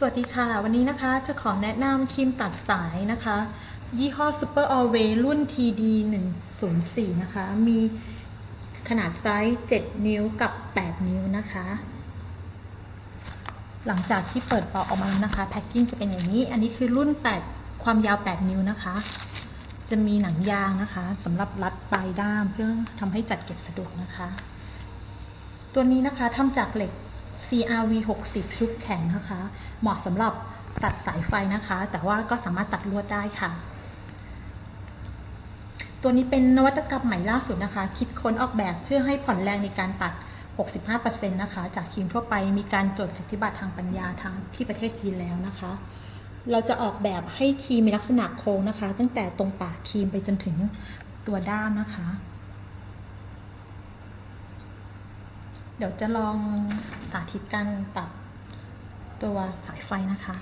สวัสดีค่ะ วันนี้นะคะจะขอแนะนำครีมตัดสายนะคะ ยี่ห้อ Super Always รุ่น TD 104นะคะ มีขนาดไซส์ 7 นิ้วกับ 8 นิ้วนะคะ หลังจากที่เปิดปอกออกมานะคะ แพ็กกิ้งจะเป็นอย่างนี้ อันนี้คือรุ่น 8 ความยาว 8 นิ้วนะคะ จะมีหนังยางนะคะสำหรับรัดปลายด้ามเพื่อทำให้จัดเก็บสะดวกนะคะ ตัวนี้นะคะทำจากเหล็ก CRV 60 ชุดแข็งนะคะ เหมาะสำหรับตัดสายไฟนะคะ แต่ว่าก็สามารถตัดลวดได้ค่ะ ตัวนี้เป็นนวัตกรรมใหม่ล่าสุดนะคะ คิดค้นออกแบบเพื่อให้ผ่อนแรงในการตัด 65%นะคะ จากครีมทั่วไปมีการจดสิทธิบัตรทางปัญญาทางที่ประเทศจีนแล้วนะคะ เราจะออกแบบให้ครีมมีลักษณะโค้งนะคะ ตั้งแต่ตรงปากครีมไปจนถึงตัวด้ามนะคะ เดี๋ยวจะลอง สาธิตการตัดตัวสายไฟนะคะ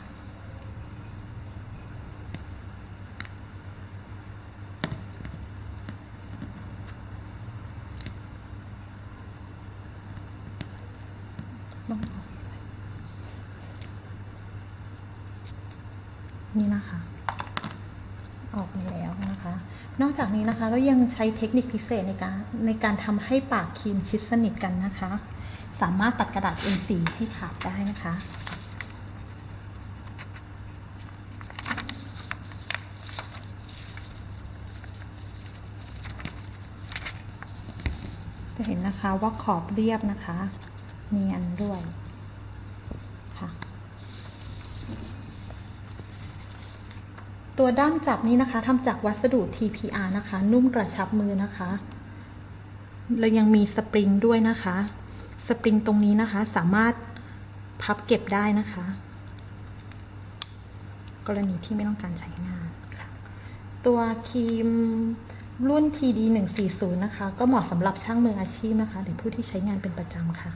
นี่นะคะ ออกมาแล้วนะคะ นอกจากนี้นะคะก็ยังใช้เทคนิคพิเศษในการในการทำให้ปากครีมชิดสนิทกันนะคะ สามารถตัดกระดาษ A4 ให้ขาดได้นะคะจะเห็นนะคะว่าขอบเรียบนะคะเนียนด้วยค่ะ ตัวด้ามจับนี้นะคะทำจากวัสดุ TPR นะคะ นุ่มกระชับมือนะคะแล้วยังมีสปริงด้วยนะคะ สปริงตรงนี้นะคะสามารถพับเก็บได้นะคะ กรณีที่ไม่ต้องการใช้งานค่ะ ตัวครีมรุ่น TD 140นะคะ ก็เหมาะสำหรับช่างมืออาชีพนะคะ หรือผู้ที่ใช้งานเป็นประจำค่ะ